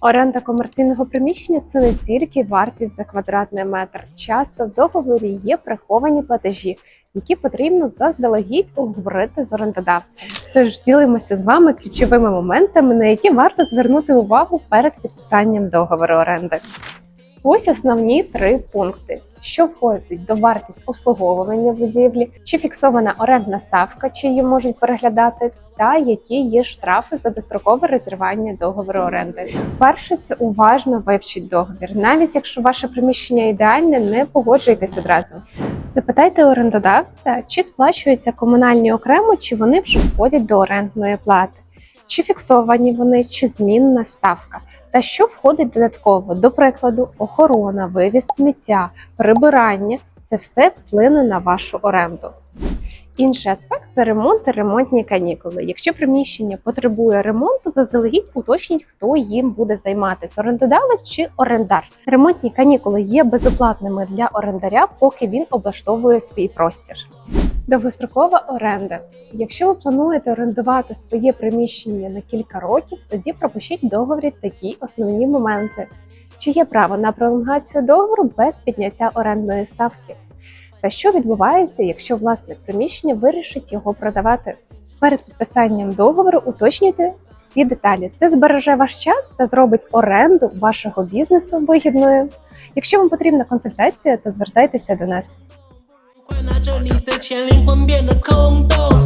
Оренда комерційного приміщення це не тільки вартість за квадратний метр. Часто в договорі є приховані платежі, які потрібно заздалегідь обговорити з орендодавцем. Тож ділимося з вами ключовими моментами, на які варто звернути увагу перед підписанням договору оренди. Ось основні три пункти. Що входить до вартість обслуговування будівлі, чи фіксована орендна ставка, чи її можуть переглядати, та які є штрафи за дострокове розірвання договору оренди. Перше це уважно вивчіть договір. Навіть якщо ваше приміщення ідеальне, не погоджуйтесь одразу. Запитайте орендодавця, чи сплачуються комунальні окремо, чи вони вже входять до орендної плати, чи фіксовані вони, чи змінна ставка. Та що входить додатково? До прикладу, охорона, вивіз сміття, прибирання це все вплине на вашу оренду. Інший аспект це ремонт і ремонтні канікули. Якщо приміщення потребує ремонту, заздалегідь уточніть, хто їм буде займатися орендодавець чи орендар. Ремонтні канікули є безоплатними для орендаря, поки він облаштовує свій простір. Довгострокова оренда. Якщо ви плануєте орендувати своє приміщення на кілька років, тоді пропишіть договорі такі основні моменти: чи є право на пролонгацію договору без підняття орендної ставки? Та що відбувається, якщо власник приміщення вирішить його продавати? Перед підписанням договору уточнюйте всі деталі. Це збереже ваш час та зробить оренду вашого бізнесу вигідною. Якщо вам потрібна консультація, то звертайтеся до нас. 拿着你的钱，灵魂变得空洞。